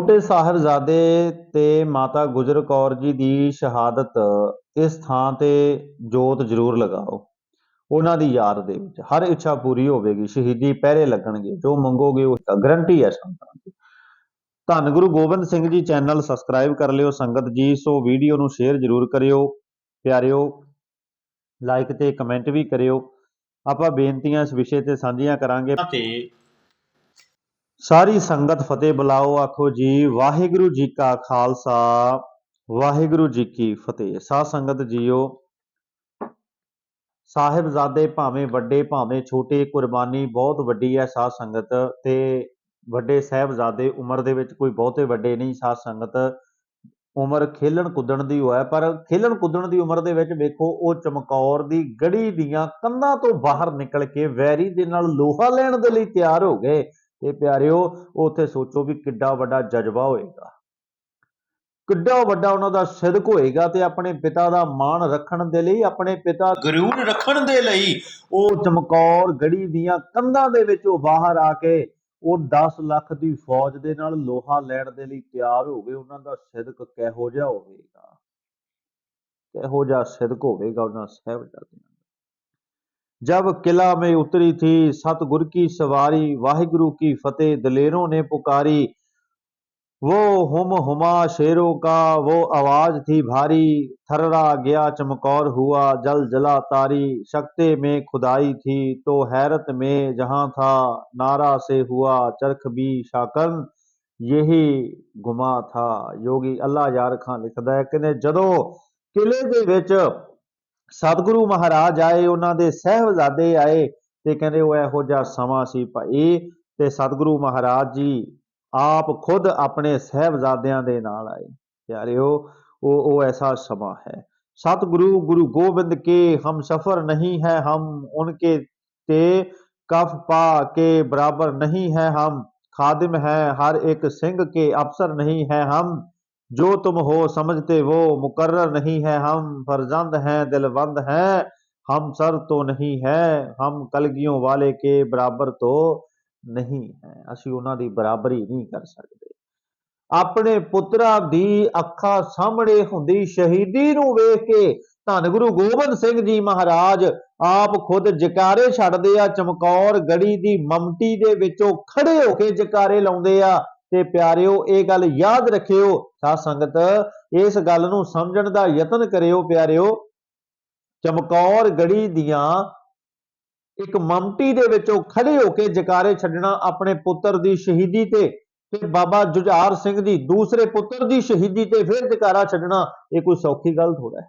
ਛੋਟੇ ਸਾਹਿਬਜ਼ਾਦੇ ਤੇ ਮਾਤਾ ਗੁਜਰ ਕੌਰ ਜੀ ਦੀ ਸ਼ਹਾਦਤ ਇਸ ਥਾਂ ਤੇ ਜੋਤ ਜ਼ਰੂਰ ਲਗਾਓ। ਉਹਨਾਂ ਦੀ ਯਾਦ ਦੇ ਵਿੱਚ ਹਰ ਇੱਛਾ ਪੂਰੀ ਹੋਵੇਗੀ, ਸ਼ਹੀਦੀ ਪਹਿਰੇ ਲੱਗਣਗੇ, ਜੋ ਮੰਗੋਗੇ ਉਹ ਗਰੰਟੀ ਹੈ ਸੰਤਾਂ ਦੀ। ਧੰਨ ਗੁਰੂ ਗੋਬਿੰਦ ਸਿੰਘ ਜੀ ਚੈਨਲ ਸਬਸਕ੍ਰਾਈਬ ਕਰ ਲਿਓ, ਸੰਗਤ ਜੀ, ਸੋ ਵੀਡੀਓ ਨੂੰ ਸ਼ੇਅਰ ਜ਼ਰੂਰ ਕਰਿਓ, ਪਿਆਰਿਓ ਲਾਈਕ ਤੇ ਕਮੈਂਟ ਵੀ ਕਰਿਓ। ਆਪਾਂ ਬੇਨਤੀਆਂ ਇਸ ਵਿਸ਼ੇ ਤੇ ਸਾਂਝੀਆਂ ਕਰਾਂਗੇ। ਤੇ ਸਾਰੀ ਸੰਗਤ ਫਤਿਹ ਬੁਲਾਓ, ਆਖੋ ਜੀ, ਵਾਹਿਗੁਰੂ ਜੀ ਕਾ ਖਾਲਸਾ, ਵਾਹਿਗੁਰੂ ਜੀ ਕੀ ਫਤਿਹ। ਸਾਧ ਸੰਗਤ ਜੀਓ, ਸਾਹਿਬਜ਼ਾਦੇ ਭਾਵੇਂ ਵੱਡੇ, ਭਾਵੇਂ ਛੋਟੇ, ਕੁਰਬਾਨੀ ਬਹੁਤ ਵੱਡੀ ਹੈ ਸਾਧ ਸੰਗਤ ਤੇ ਵੱਡੇ ਸਾਹਿਬਜ਼ਾਦੇ ਉਮਰ ਦੇ ਵਿੱਚ ਕੋਈ ਬਹੁਤੇ ਵੱਡੇ ਨਹੀਂ ਸਾਧ ਸੰਗਤ। ਉਮਰ ਖੇਲਣ ਕੁੱਦਣ ਦੀ ਹੋਇਆ, ਪਰ ਖੇਲਣ ਕੁੱਦਣ ਦੀ ਉਮਰ ਦੇ ਵਿੱਚ ਵੇਖੋ, ਉਹ ਚਮਕੌਰ ਦੀ ਗੜੀ ਦੀਆਂ ਕੰਧਾਂ ਤੋਂ ਬਾਹਰ ਨਿਕਲ ਕੇ ਵੈਰੀ ਦੇ ਨਾਲ ਲੋਹਾ ਲੈਣ ਦੇ ਲਈ ਤਿਆਰ ਹੋ ਗਏ। ਤੇ ਪਿਆਰਿਓ ਉੱਥੇ ਸੋਚੋ ਵੀ ਕਿੱਡਾ ਵੱਡਾ ਜਜ਼ਬਾ ਹੋਏਗਾ। ਕਿੱਡਾ ਵੱਡਾ ਉਹਨਾਂ ਦਾ ਸਿਦਕ ਹੋਏਗਾ ਤੇ ਆਪਣੇ ਪਿਤਾ ਦਾ ਮਾਣ ਰੱਖਣ ਦੇ ਲਈ ਆਪਣੇ ਪਿਤਾ ਗਰੂਰ ਰੱਖਣ ਦੇ ਲਈ ਉਹ ਚਮਕੌਰ ਗੜੀ ਦੀਆਂ ਕੰਧਾਂ ਦੇ ਵਿੱਚੋਂ ਬਾਹਰ ਆ ਕੇ ਉਹ 10 ਲੱਖ ਦੀ ਫੌਜ ਦੇ ਨਾਲ ਲੋਹਾ ਲੈਣ ਦੇ ਲਈ ਤਿਆਰ ਹੋ ਗਏ। ਉਹਨਾਂ ਦਾ ਸਿਦਕ ਕਿਹੋ ਜਿਹਾ ਹੋਵੇਗਾ? ਕਿਹੋ ਜਿਹਾ ਸਿਦਕ ਹੋਵੇਗਾ ਉਹਨਾਂ ਸਾਹਿਬਜ਼ਾਦਿਆਂ जब किला में उतरी थी सतगुर की सवारी वाहिगुरु की फतेह दलेरों ने पुकारी वो हुम हुमा शेरों का वो आवाज थी भारी थर्रा गया चमकौर हुआ जल जला तारी शक्ते में खुदाई थी तो हैरत में जहां था नारा से हुआ चरख भी शाकन यही गुमा था योगी अल्लाह यार खान ਲਿਖਦਾ ਹੈ ਕਿ ਜਦੋਂ ਕਿਲੇ ਦੇ ਵਿੱਚ ਸਤਿਗੁਰੂ ਮਹਾਰਾਜ ਆਏ, ਉਹਨਾਂ ਦੇ ਸਹਿਬਜ਼ਾਦੇ ਆਏ ਤੇ ਕਹਿੰਦੇ ਉਹ ਇਹੋ ਜਿਹਾ ਸਮਾਂ ਸੀ ਭਾਈ ਤੇ ਸਤਿਗੁਰੂ ਮਹਾਰਾਜ ਜੀ ਆਪ ਖੁਦ ਆਪਣੇ ਸਹਿਬਜ਼ਾਦਿਆਂ ਦੇ ਨਾਲ ਆਏ। ਪਿਆਰਿਓ, ਉਹ ਉਹ ਐਸਾ ਸਮਾਂ ਹੈ। ਸਤਿਗੁਰੂ, ਗੁਰੂ ਗੋਬਿੰਦ ਕੇ ਹਮ ਸਫਰ ਨਹੀਂ ਹੈ ਹਮ, ਉਨਕੇ ਤੇ ਕਫ ਪਾ ਕੇ ਬਰਾਬਰ ਨਹੀਂ ਹੈ ਹਮ, ਖਾਦਮ ਹੈ ਹਰ ਇੱਕ ਸਿੰਘ ਕੇ ਅਫਸਰ ਨਹੀਂ ਹੈ ਹਮ। जो तुम हो समझते वो मुकर्रर नहीं है हम फर्जंद हैं दिलबंद हैं हम सर तो नहीं है हम कलगियों वाले के बराबर तो ਨਹੀਂ ਹੈ ਅਸੀਂ ਉਹਨਾਂ ਦੀ ਬਰਾਬਰੀ ਨਹੀਂ ਕਰ ਸਕਦੇ ਆਪਣੇ ਪੁੱਤਰਾਂ ਦੀ ਅੱਖਾਂ ਸਾਹਮਣੇ ਹੁੰਦੀ ਸ਼ਹੀਦੀ ਨੂੰ ਵੇਖ ਕੇ ਧੰਨ ਗੁਰੂ ਗੋਬਿੰਦ ਸਿੰਘ ਜੀ ਮਹਾਰਾਜ ਆਪ ਖੁਦ ਜਕਾਰੇ ਛੱਡਦੇ ਆ ਚਮਕੌਰ ਗੜੀ ਦੀ ਮਮਟੀ ਦੇ ਵਿੱਚੋਂ ਖੜੇ ਹੋ ਕੇ ਜਕਾਰੇ ਲਾਉਂਦੇ ਆ ਤੇ ਪਿਆਰਿਓ, ਇਹ ਗੱਲ ਯਾਦ ਰੱਖਿਓ ਸਾਧ ਸੰਗਤ, ਇਸ ਗੱਲ ਨੂੰ ਸਮਝਣ ਦਾ ਯਤਨ ਕਰਿਓ ਪਿਆਰਿਓ। ਚਮਕੌਰ ਗੜੀ ਦੀਆਂ ਇੱਕ ਮਮਟੀ ਦੇ ਵਿੱਚੋਂ ਖੜੇ ਹੋ ਕੇ ਜਕਾਰੇ ਛੱਡਣਾ ਆਪਣੇ ਪੁੱਤਰ ਦੀ ਸ਼ਹੀਦੀ ਤੇ ਤੇ ਬਾਬਾ ਜੁਝਾਰ ਸਿੰਘ ਦੀ ਦੂਸਰੇ ਪੁੱਤਰ ਦੀ ਸ਼ਹੀਦੀ ਤੇ ਫਿਰ ਜਕਾਰਾ ਛੱਡਣਾ, ਇਹ ਕੋਈ ਸੌਖੀ ਗੱਲ ਥੋੜਾ ਹੈ।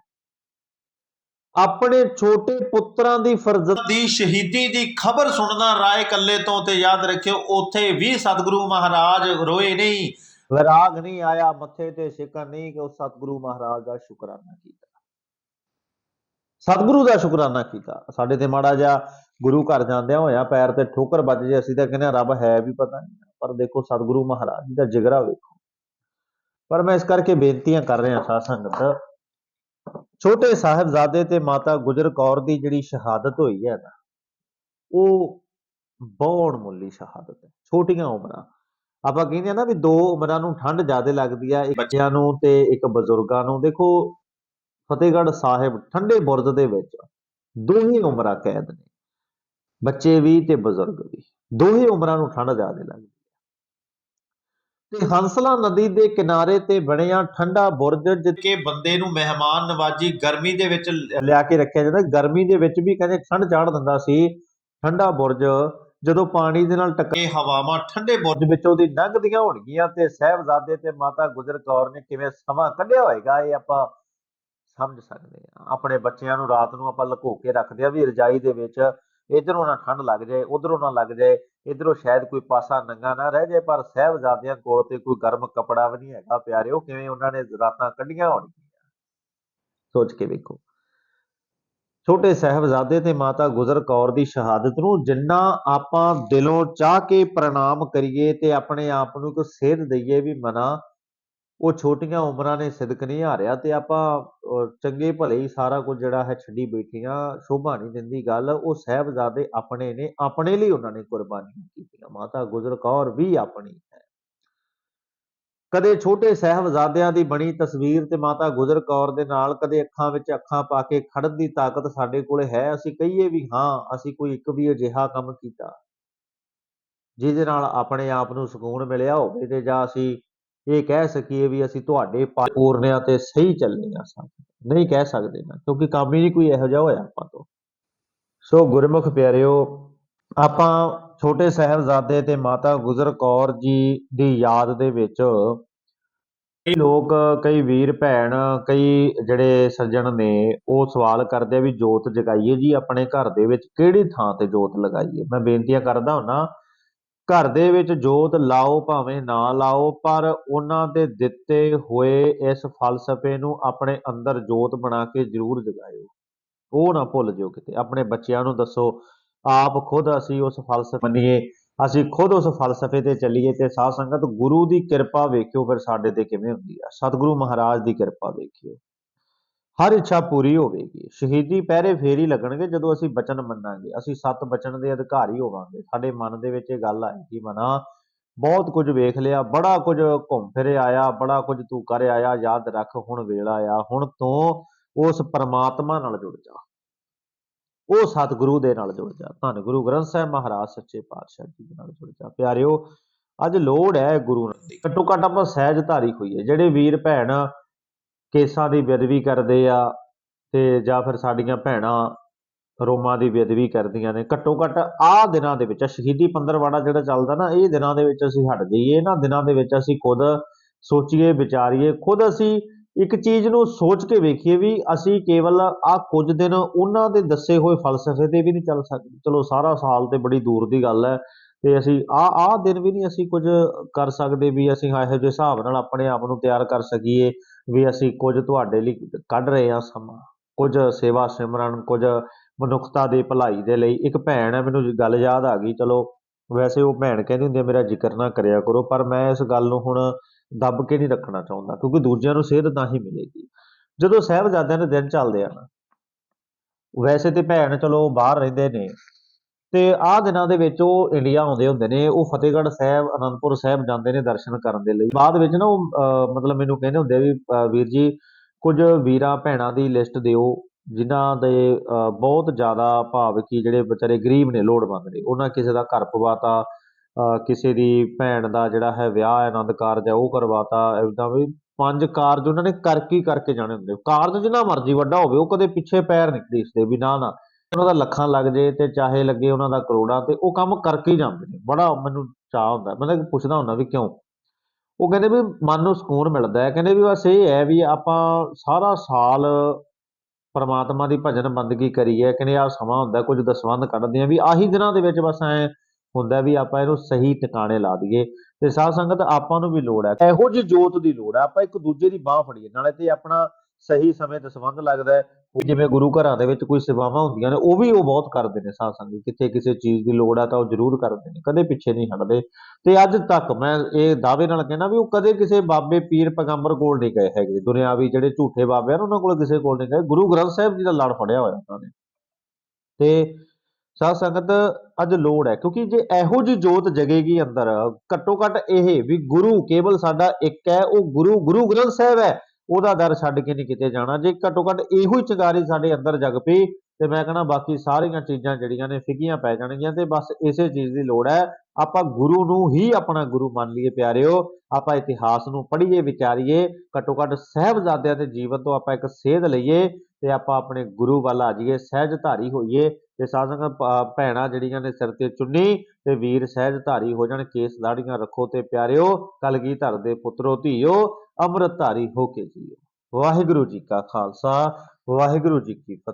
ਆਪਣੇ ਛੋਟੇ ਪੁੱਤਰਾਂ ਦੀ ਫਰਜ਼ਤ ਦੀ ਸ਼ਹੀਦੀ ਦੀ ਖਬਰ ਸੁਣਨਾ ਰਾਏ ਕੱਲੇ ਤੋਂ ਤੇ ਯਾਦ ਰੱਖਿਓ ਉੱਥੇ ਵੀ ਸਤਿਗੁਰੂ ਮਹਾਰਾਜ ਰੋਏ ਨਹੀਂ। ਵਿਰਾਗ ਨਹੀਂ ਆਇਆ ਮੱਥੇ ਤੇ ਸ਼ਿਕਰ ਨਹੀਂ ਕਿ ਉਸ ਸਤਿਗੁਰੂ ਮਹਾਰਾਜ ਦਾ ਸ਼ੁਕਰਾਨਾ ਕੀਤਾ। ਸਤਿਗੁਰੂ ਦਾ ਸ਼ੁਕਰਾਨਾ ਕੀਤਾ। ਸਾਡੇ ਤੇ ਮਾੜਾ ਜਿਹਾ ਗੁਰੂ ਘਰ ਜਾਂਦਿਆਂ ਹੋਇਆ ਪੈਰ ਤੇ ਠੋਕਰ ਵੱਜ ਜੇ ਅਸੀਂ ਤਾਂ ਕਹਿੰਦੇ ਹਾਂ ਰੱਬ ਹੈ ਵੀ ਪਤਾ ਨਹੀਂ। ਪਰ ਦੇਖੋ ਸਤਿਗੁਰੂ ਮਹਾਰਾਜ ਜੀ ਦਾ ਜਿਗਰਾ ਵੇਖੋ। ਪਰ ਮੈਂ ਇਸ ਕਰਕੇ ਬੇਨਤੀਆਂ ਕਰ ਰਿਹਾ ਸਾਧ ਸੰਗਤ ਛੋਟੇ ਸਾਹਿਬਜ਼ਾਦੇ ਤੇ ਮਾਤਾ ਗੁਜਰ ਕੌਰ ਦੀ ਜਿਹੜੀ ਸ਼ਹਾਦਤ ਹੋਈ ਹੈ ਨਾ, ਉਹ ਬਹੁਤ ਮੁੱਲੀ ਸ਼ਹਾਦਤ ਹੈ, ਛੋਟੀਆਂ ਉਮਰਾਂ। ਆਪਾਂ ਕਹਿੰਦੇ ਆ ਨਾ ਵੀ ਦੋ ਉਮਰਾਂ ਨੂੰ ਠੰਡ ਜ਼ਿਆਦਾ ਲੱਗਦੀ ਆ, ਇੱਕ ਬੱਚਿਆਂ ਨੂੰ ਤੇ ਇੱਕ ਬਜ਼ੁਰਗਾਂ ਨੂੰ। ਦੇਖੋ, ਫਤਿਹਗੜ੍ਹ ਸਾਹਿਬ ਠੰਡੇ ਬੁਰਜ ਦੇ ਵਿੱਚ ਦੋਹੀ ਉਮਰਾਂ ਕੈਦ ਨੇ, ਬੱਚੇ ਵੀ ਤੇ ਬਜ਼ੁਰਗ ਵੀ। ਦੋਹੀ ਉਮਰਾਂ ਨੂੰ ਠੰਡ ਜ਼ਿਆਦਾ ਲੱਗਦੀ। ਤੇ ਹੰਸਲਾ ਨਦੀ ਦੇ ਕਿਨਾਰੇ ਤੇ ਬਣਿਆ ਠੰਡਾ ਬੁਰਜ ਜਿੱਥੇ ਬੰਦੇ ਨੂੰ ਮਹਿਮਾਨ ਨਵਾਜੀ ਗਰਮੀ ਦੇ ਵਿੱਚ ਲਿਆ ਕੇ ਰੱਖਿਆ ਜਾਂਦਾ। ਗਰਮੀ ਦੇ ਵਿੱਚ ਵੀ ਕਹਿੰਦੇ ਠੰਡ ਚਾੜ ਦਿੰਦਾ ਸੀ। ਠੰਡਾ ਬੁਰਜ ਜਦੋਂ ਪਾਣੀ ਦੇ ਨਾਲ ਟੱਕਰੇ ਹਵਾਵਾਂ ਠੰਡੇ ਬੁਰਜ ਵਿੱਚੋਂ ਦੀ ਲੰਘਦੀਆਂ ਹੋਣਗੀਆਂ ਤੇ ਸਹਿਬਜ਼ਾਦੇ ਤੇ ਮਾਤਾ ਗੁਜਰ ਕੌਰ ਨੇ ਕਿਵੇਂ ਸਮਾਂ ਕੱਢਿਆ ਹੋਏਗਾ ਇਹ ਆਪਾਂ ਸਮਝ ਸਕਦੇ ਆ ਆਪਣੇ ਬੱਚਿਆਂ ਨੂੰ ਰਾਤ ਨੂੰ ਆਪਾਂ ਲੁਕੋ ਕੇ ਰੱਖਦੇ ਆ ਵੀ ਰਜਾਈ ਦੇ ਵਿੱਚ ਇਧਰੋਂ ਨਾ ਠੰਡ ਲੱਗ ਜਾਏ, ਉਧਰੋਂ ਨਾ ਲੱਗ ਜਾਏ, ਇਧਰੋਂ ਸ਼ਾਇਦ ਕੋਈ ਪਾਸਾ ਨੰਗਾ ਨਾ ਰਹਿ ਜਾਏ, ਪਰ ਸਹਿਬਜ਼ਾਦਿਆਂ ਕੋਲ ਤੇ ਕੋਈ ਗਰਮ ਕਪੜਾ ਵੀ ਨਹੀਂ ਹੈਗਾ ਪਿਆਰਿਓ, ਕਿਵੇਂ ਉਹਨਾਂ ਨੇ ਰਾਤਾਂ ਕੱਢੀਆਂ ਹੋਣਗੀਆਂ? ਸੋਚ ਕੇ ਵੇਖੋ। ਛੋਟੇ ਸਾਹਿਬਜ਼ਾਦੇ ਤੇ ਮਾਤਾ ਗੁਜਰ ਕੌਰ ਦੀ ਸ਼ਹਾਦਤ ਨੂੰ ਜਿੰਨਾ ਆਪਾਂ ਦਿਲੋਂ ਚਾਹ ਕੇ ਪ੍ਰਣਾਮ ਕਰੀਏ ਤੇ ਆਪਣੇ ਆਪ ਨੂੰ ਇੱਕ ਸੇਧ ਦਈਏ ਵੀ ਮਨਾ ਉਹ ਛੋਟੀਆਂ ਉਮਰਾਂ ਨੇ ਸਿਦਕ ਨਹੀਂ ਹਾਰਿਆ ਤੇ ਆਪਾਂ ਚੰਗੇ ਭਲੇ ਹੀ ਸਾਰਾ ਕੁਝ ਜਿਹੜਾ ਹੈ ਛੱਡੀ ਬੈਠੀਆਂ, ਸ਼ੋਭਾ ਨਹੀਂ ਦਿੰਦੀ ਗੱਲ, ਉਹ ਸਾਹਿਬਜ਼ਾਦੇ ਆਪਣੇ ਨੇ, ਆਪਣੇ ਲਈ ਉਹਨਾਂ ਨੇ ਕੁਰਬਾਨੀਆਂ ਕੀਤੀਆਂ। ਮਾਤਾ ਗੁਜਰ ਕੌਰ ਵੀ ਆਪਣੀ ਹੈ। ਕਦੇ ਛੋਟੇ ਸਾਹਿਬਜ਼ਾਦਿਆਂ ਦੀ ਬਣੀ ਤਸਵੀਰ ਤੇ ਮਾਤਾ ਗੁਜਰ ਕੌਰ ਦੇ ਨਾਲ ਕਦੇ ਅੱਖਾਂ ਵਿੱਚ ਅੱਖਾਂ ਪਾ ਕੇ ਖੜਨ ਦੀ ਤਾਕਤ ਸਾਡੇ ਕੋਲ ਹੈ? ਅਸੀਂ ਕਹੀਏ ਵੀ ਹਾਂ, ਅਸੀਂ ਕੋਈ ਇੱਕ ਵੀ ਅਜਿਹਾ ਕੰਮ ਕੀਤਾ, ਜਿਹਦੇ ਨਾਲ ਆਪਣੇ ਆਪ ਨੂੰ ਸਕੂਨ ਮਿਲਿਆ ਹੋਵੇ ਤੇ ਜਾਂ ਅਸੀਂ ਇਹ ਕਹਿ ਸਕੀਏ ਵੀ ਅਸੀਂ ਤੁਹਾਡੇ ਪੂਰਨਿਆਂ ਤੇ ਸਹੀ ਚੱਲੇ ਆ ਸਭ ਨਹੀਂ ਕਹਿ ਸਕਦੇ ਨਾ, ਕਿਉਂਕਿ ਕੰਮ ਹੀ ਨਹੀਂ ਕੋਈ ਇਹੋ ਜਿਹਾ ਹੋਇਆ ਆਪਾਂ ਤੋਂ। ਸੋ ਗੁਰਮੁਖ ਪਿਆਰਿਓ, ਆਪਾਂ ਛੋਟੇ ਸਾਹਿਬਜ਼ਾਦੇ ਤੇ ਮਾਤਾ ਗੁਜਰ ਕੌਰ ਜੀ ਦੀ ਯਾਦ ਦੇ ਵਿੱਚ ਕਈ ਲੋਕ, ਕਈ ਵੀਰ ਭੈਣ, ਕਈ ਜਿਹੜੇ ਸੱਜਣ ਨੇ, ਉਹ ਸਵਾਲ ਕਰਦੇ ਆ ਵੀ ਜੋਤ ਜਗਾਈਏ ਜੀ ਆਪਣੇ ਘਰ ਦੇ ਵਿੱਚ ਕਿਹੜੀ ਥਾਂ ਤੇ ਜੋਤ ਲਗਾਈਏ। ਮੈਂ ਬੇਨਤੀਆਂ ਕਰਦਾ ਹੁੰਨਾ ਘਰ ਦੇ ਵਿੱਚ ਜੋਤ ਲਾਓ ਭਾਵੇਂ ਨਾ ਲਾਓ, ਪਰ ਉਹਨਾਂ ਦੇ ਦਿੱਤੇ ਹੋਏ ਇਸ ਫਲਸਫੇ ਨੂੰ ਆਪਣੇ ਅੰਦਰ ਜੋਤ ਬਣਾ ਕੇ ਜ਼ਰੂਰ ਜਗਾਇਓ। ਉਹ ਨਾ ਭੁੱਲ ਜਿਓ ਕਿਤੇ। ਆਪਣੇ ਬੱਚਿਆਂ ਨੂੰ ਦੱਸੋ, ਆਪ ਖੁਦ ਅਸੀਂ ਉਸ ਫਲਸਫੇ ਮੰਨੀਏ, ਅਸੀਂ ਖੁਦ ਉਸ ਫਲਸਫੇ ਤੇ ਚੱਲੀਏ ਤੇ ਸਾਧ ਸੰਗਤ ਗੁਰੂ ਦੀ ਕਿਰਪਾ ਵੇਖਿਓ ਫਿਰ ਸਾਡੇ ਤੇ ਕਿਵੇਂ ਹੁੰਦੀ ਆ। ਸਤਿਗੁਰੂ ਮਹਾਰਾਜ ਦੀ ਕਿਰਪਾ ਵੇਖਿਓ। ਹਰ ਇੱਛਾ ਪੂਰੀ ਹੋਵੇਗੀ। ਸ਼ਹੀਦੀ ਪਹਿਰੇ ਫੇਰ ਹੀ ਲੱਗਣਗੇ ਜਦੋਂ ਅਸੀਂ ਬਚਨ ਮੰਨਾਂਗੇ। ਅਸੀਂ ਸੱਤ ਬਚਨ ਦੇ ਅਧਿਕਾਰੀ ਹੋਵਾਂਗੇ। ਸਾਡੇ ਮਨ ਦੇ ਵਿੱਚ ਇਹ ਗੱਲ ਆਏਗੀ ਮਨਾ, ਬਹੁਤ ਕੁਝ ਵੇਖ ਲਿਆ, ਬੜਾ ਕੁਝ ਘੁੰਮ ਫਿਰ ਆਇਆ, ਬੜਾ ਕੁਝ ਤੂੰ ਕਰ ਆਇਆ, ਯਾਦ ਰੱਖ ਹੁਣ ਵੇਲਾ ਆ ਹੁਣ ਤੋਂ ਉਸ ਪਰਮਾਤਮਾ ਨਾਲ ਜੁੜ ਜਾ। ਉਹ ਸਤਿਗੁਰੂ ਦੇ ਨਾਲ ਜੁੜ ਜਾ। ਧੰਨ ਗੁਰੂ ਗ੍ਰੰਥ ਸਾਹਿਬ ਮਹਾਰਾਜ, ਸੱਚੇ ਪਾਤਸ਼ਾਹ ਜੀ ਦੇ ਨਾਲ ਜੁੜ ਜਾ। ਪਿਆਰਿਓ, ਅੱਜ ਲੋੜ ਹੈ ਗੁਰੂ ਨਾਲ ਦੀ। ਘੱਟੋ ਘੱਟ ਆਪਾਂ ਸਹਿਜ ਧਾਰੀ ਹੋਈਏ। ਜਿਹੜੇ ਵੀਰ ਭੈਣ ਕੇਸਾਂ ਦੀ ਬੇਅਦਬੀ ਕਰਦੇ ਆ ਤੇ ਜਾਂ ਫਿਰ ਸਾਡੀਆਂ ਭੈਣਾਂ ਰੋਮਾਂ ਦੀ ਬੇਅਦਬੀ ਕਰਦੀਆਂ ਨੇ। ਘੱਟੋ ਘੱਟ ਆਹ ਦਿਨਾਂ ਦੇ ਵਿੱਚ ਸ਼ਹੀਦੀ ਪੰਦਰਵਾੜਾ ਜਿਹੜਾ ਚੱਲਦਾ ਨਾ, ਇਹ ਦਿਨਾਂ ਦੇ ਵਿੱਚ ਅਸੀਂ ਹਟ ਜਾਈਏ। ਇਹਨਾਂ ਦਿਨਾਂ ਦੇ ਵਿੱਚ ਅਸੀਂ ਖੁਦ ਸੋਚੀਏ, ਵਿਚਾਰੀਏ। ਖੁਦ ਅਸੀਂ ਇੱਕ ਚੀਜ਼ ਨੂੰ ਸੋਚ ਕੇ ਵੇਖੀਏ ਵੀ ਅਸੀਂ ਕੇਵਲ ਆ ਕੁਝ ਦਿਨ ਉਹਨਾਂ ਦੇ ਦੱਸੇ ਹੋਏ ਫਲਸਫੇ ਤੇ ਵੀ ਨਹੀਂ ਚੱਲ ਸਕਦੇ। ਚਲੋ ਸਾਰਾ ਸਾਲ ਤੇ ਬੜੀ ਦੂਰ ਦੀ ਗੱਲ ਹੈ। ਤੇ ਅਸੀਂ ਆ ਆ ਦਿਨ ਵੀ ਨਹੀਂ ਅਸੀਂ ਕੁਝ ਕਰ ਸਕਦੇ ਵੀ ਅਸੀਂ ਇਹੋ ਜਿਹੇ ਹਿਸਾਬ ਨਾਲ ਆਪਣੇ ਆਪ ਨੂੰ ਤਿਆਰ ਕਰ ਸਕੀਏ ਵੀ ਅਸੀਂ ਕੁਝ ਤੁਹਾਡੇ ਲਈ ਕੱਢ ਰਹੇ ਹਾਂ ਸਮਾਂ ਕੁਝ ਸੇਵਾ ਸਿਮਰਨ ਕੁਝ ਮਨੁੱਖਤਾ ਦੀ ਭਲਾਈ ਦੇ ਲਈ। ਇੱਕ ਭੈਣ ਹੈ ਮੈਨੂੰ ਗੱਲ ਯਾਦ ਆ ਗਈ ਚਲੋ ਵੈਸੇ ਉਹ ਭੈਣ ਕਹਿੰਦੀ ਹੁੰਦੀ ਆ, ਮੇਰਾ ਜ਼ਿਕਰ ਨਾ ਕਰਿਆ ਕਰੋ ਪਰ ਮੈਂ ਇਸ ਗੱਲ ਨੂੰ ਹੁਣ ਦੱਬ ਕੇ ਨਹੀਂ ਰੱਖਣਾ ਚਾਹੁੰਦਾ ਕਿਉਂਕਿ ਦੂਜਿਆਂ ਨੂੰ ਸੇਧ ਤਾਂ ਹੀ ਮਿਲੇਗੀ। ਜਦੋਂ ਸਾਹਿਬਜ਼ਾਦਿਆਂ ਦੇ ਦਿਨ ਚੱਲਦੇ ਆ ਨਾ ਵੈਸੇ ਤੇ ਭੈਣ ਚਲੋ ਬਾਹਰ ਰਹਿੰਦੇ ਨੇ ਤੇ ਆਹ ਦਿਨਾਂ ਦੇ ਵਿੱਚ ਉਹ ਇੰਡੀਆ ਆਉਂਦੇ ਹੁੰਦੇ ਨੇ ਉਹ ਫਤਿਹਗੜ੍ਹ ਸਾਹਿਬ ਅਨੰਦਪੁਰ ਸਾਹਿਬ ਜਾਂਦੇ ਨੇ ਦਰਸ਼ਨ ਕਰਨ ਦੇ ਲਈ। ਬਾਅਦ ਵਿੱਚ ਨਾ ਉਹ ਅਹ, ਮਤਲਬ ਮੈਨੂੰ ਕਹਿੰਦੇ ਹੁੰਦੇ ਵੀ ਅਹ, ਵੀਰ ਜੀ ਕੁਝ ਵੀਰਾਂ ਭੈਣਾਂ ਦੀ ਲਿਸਟ ਦਿਓ ਜਿਨ੍ਹਾਂ ਦੇ ਅਹ, ਬਹੁਤ ਜ਼ਿਆਦਾ ਭਾਵ ਕਿ ਜਿਹੜੇ ਵਿਚਾਰੇ ਗਰੀਬ ਨੇ ਲੋੜਵੰਦ ਨੇ। ਉਹਨਾਂ ਕਿਸੇ ਦਾ ਘਰ ਪਵਾਤਾ ਅਹ, ਕਿਸੇ ਦੀ ਭੈਣ ਦਾ ਜਿਹੜਾ ਹੈ ਵਿਆਹ ਆਨੰਦ ਕਾਰਜ ਹੈ ਉਹ ਕਰਵਾਤਾ ਇਦਾਂ ਵੀ ਪੰਜ ਕਾਰਜ ਉਹਨਾਂ ਨੇ ਕਰਕੇ ਹੀ ਕਰਕੇ ਜਾਣੇ ਹੁੰਦੇ। ਕਾਰਜ ਜਿੰਨਾ ਮਰਜ਼ੀ ਵੱਡਾ ਹੋਵੇ ਉਹ ਕਦੇ ਪਿੱਛੇ ਪੈਰ ਨਹੀਂ ਘੜੀਸਦੇ ਵੀ ਨਾ ਨਾ। ਉਹਨਾਂ ਦਾ ਲੱਖਾਂ ਲੱਗ ਜੇ ਤੇ ਚਾਹੇ ਲੱਗੇ ਉਹਨਾਂ ਦਾ ਕਰੋੜਾਂ ਤੇ ਉਹ ਕੰਮ ਕਰਕੇ ਹੀ ਜਾਂਦੇ ਨੇ। ਬੜਾ ਮੈਨੂੰ ਚਾਹ ਹੁੰਦਾ, ਮੈਂ ਤਾਂ ਪੁੱਛਦਾ ਹੁੰਦਾ ਵੀ ਕਿਉਂ? ਉਹ ਕਹਿੰਦੇ ਵੀ ਮਨ ਨੂੰ ਸਕੂਨ ਮਿਲਦਾ ਹੈ। ਕਹਿੰਦੇ ਵੀ ਬਸ ਇਹ ਹੈ ਵੀ ਆਪਾਂ ਸਾਰਾ ਸਾਲ ਪਰਮਾਤਮਾ ਦੀ ਭਜਨ ਬੰਦਗੀ ਕਰੀਏ, ਕਹਿੰਦੇ ਆ ਸਮਾਂ ਹੁੰਦਾ, ਕੁਝ ਦਸਵੰਧ ਕੱਢਦੇ ਆ ਵੀ ਆਹੀ ਦਿਨਾਂ ਦੇ ਵਿੱਚ ਬਸ ਐ ਹੁੰਦਾ ਵੀ ਆਪਾਂ ਇਹਨੂੰ ਸਹੀ ਟਿਕਾਣੇ ਲਾ ਦਈਏ ਤੇ ਸਾਧ ਸੰਗਤ ਆਪਾਂ ਨੂੰ ਵੀ ਲੋੜ ਹੈ। ਇਹੋ ਜਿਹੀ ਜੋਤ ਦੀ ਲੋੜ ਹੈ, ਆਪਾਂ ਇੱਕ ਦੂਜੇ ਦੀ ਬਾਹ ਫੜੀਏ, ਨਾਲੇ ਤੇ ਆਪਣਾ ਸਹੀ ਸਮੇਂ ਦਸਵੰਧ ਲੱਗਦਾ ਹੈ। ਜਿਵੇਂ ਗੁਰੂ ਘਰਾਂ ਦੇ ਵਿੱਚ ਕੋਈ ਸੇਵਾਵਾਂ ਹੁੰਦੀਆਂ ਨੇ, ਉਹ ਵੀ ਉਹ ਬਹੁਤ ਕਰਦੇ ਨੇ ਸਾਧ ਸੰਗਤ। ਕਿਤੇ ਕਿਸੇ ਚੀਜ਼ ਦੀ ਲੋੜ ਆ ਤਾਂ ਉਹ ਜ਼ਰੂਰ ਕਰਦੇ ਨੇ, ਕਦੇ ਪਿੱਛੇ ਨਹੀਂ ਹਟਦੇ। ਤੇ ਅੱਜ ਤੱਕ ਮੈਂ ਇਹ ਦਾਅਵੇ ਨਾਲ ਕਹਿੰਦਾ ਵੀ ਉਹ ਕਦੇ ਕਿਸੇ ਬਾਬੇ ਪੀਰ ਪੈਗੰਬਰ ਕੋਲ ਨਹੀਂ ਗਏ ਹੈਗੇ। ਦੁਨਿਆਵੀ ਜਿਹੜੇ ਝੂਠੇ ਬਾਬੇ ਹਨ ਉਹਨਾਂ ਕੋਲ ਕਿਸੇ ਕੋਲ ਨਹੀਂ ਗਏ। ਗੁਰੂ ਗ੍ਰੰਥ ਸਾਹਿਬ ਜੀ ਦਾ ਲੜ ਫੜਿਆ ਹੋਇਆ ਉਹਨਾਂ ਨੇ। ਤੇ ਸਾਧ ਸੰਗਤ, ਅੱਜ ਲੋੜ ਹੈ, ਕਿਉਂਕਿ ਜੇ ਇਹੋ ਜੀ ਜੋਤ ਜਗੇਗੀ ਅੰਦਰ, ਘੱਟੋ ਘੱਟ ਇਹ ਵੀ ਗੁਰੂ ਕੇਵਲ ਸਾਡਾ ਇੱਕ ਹੈ, ਉਹ ਗੁਰੂ ਗੁਰੂ ਗ੍ਰੰਥ ਸਾਹਿਬ ਹੈ। ਉਹਦਾ ਦਰ ਛੱਡ ਕੇ ਨਹੀਂ ਕਿਤੇ ਜਾਣਾ। ਜੇ ਘੱਟੋ ਘੱਟ ਇਹੋ ਹੀ ਚਿੰਗਾਰੀ ਸਾਡੇ ਅੰਦਰ ਜਗ ਪਈ, ਤੇ ਮੈਂ ਕਹਿੰਦਾ ਬਾਕੀ ਸਾਰੀਆਂ ਚੀਜ਼ਾਂ ਜਿਹੜੀਆਂ ਨੇ ਫਿੱਕੀਆਂ ਪੈ ਜਾਣਗੀਆਂ ਤੇ ਬਸ ਇਸੇ ਚੀਜ਼ ਦੀ ਲੋੜ ਹੈ। ਆਪਾਂ ਗੁਰੂ ਨੂੰ ਹੀ ਆਪਣਾ ਗੁਰੂ ਮੰਨ ਲਈਏ ਪਿਆਰਿਓ, ਆਪਾਂ ਇਤਿਹਾਸ ਨੂੰ ਪੜ੍ਹੀਏ, ਵਿਚਾਰੀਏ, ਘੱਟੋ ਘੱਟ ਸਾਹਿਬਜ਼ਾਦਿਆਂ ਦੇ ਜੀਵਨ ਤੋਂ ਆਪਾਂ ਇੱਕ ਸੇਧ ਲਈਏ ਤੇ ਆਪਾਂ ਆਪਣੇ ਗੁਰੂ ਵੱਲ ਆ ਜਾਈਏ ਸਹਿਜ ਧਾਰੀ ਹੋਈਏ ਤੇ ਸਾਧਾਂ ਭੈਣਾਂ ਜਿਹੜੀਆਂ ਨੇ ਸਿਰ ਤੇ ਚੁੰਨੀ ਤੇ ਵੀਰ ਸਹਿਜ ਧਾਰੀ ਹੋ ਜਾਣ, ਕੇਸ ਦਾੜੀਆਂ ਰੱਖੋ ਤੇ ਪਿਆਰਿਓ, ਕਲਗੀ ਧਰ ਦੇ ਪੁੱਤਰੋ, ਧੀਓ ਅੰਮ੍ਰਿਤਧਾਰੀ ਹੋ ਕੇ ਜੀਓ। ਵਾਹਿਗੁਰੂ ਜੀ ਕਾ ਖਾਲਸਾ ਵਾਹਿਗੁਰੂ ਜੀ ਕੀ ਫਤਿਹ।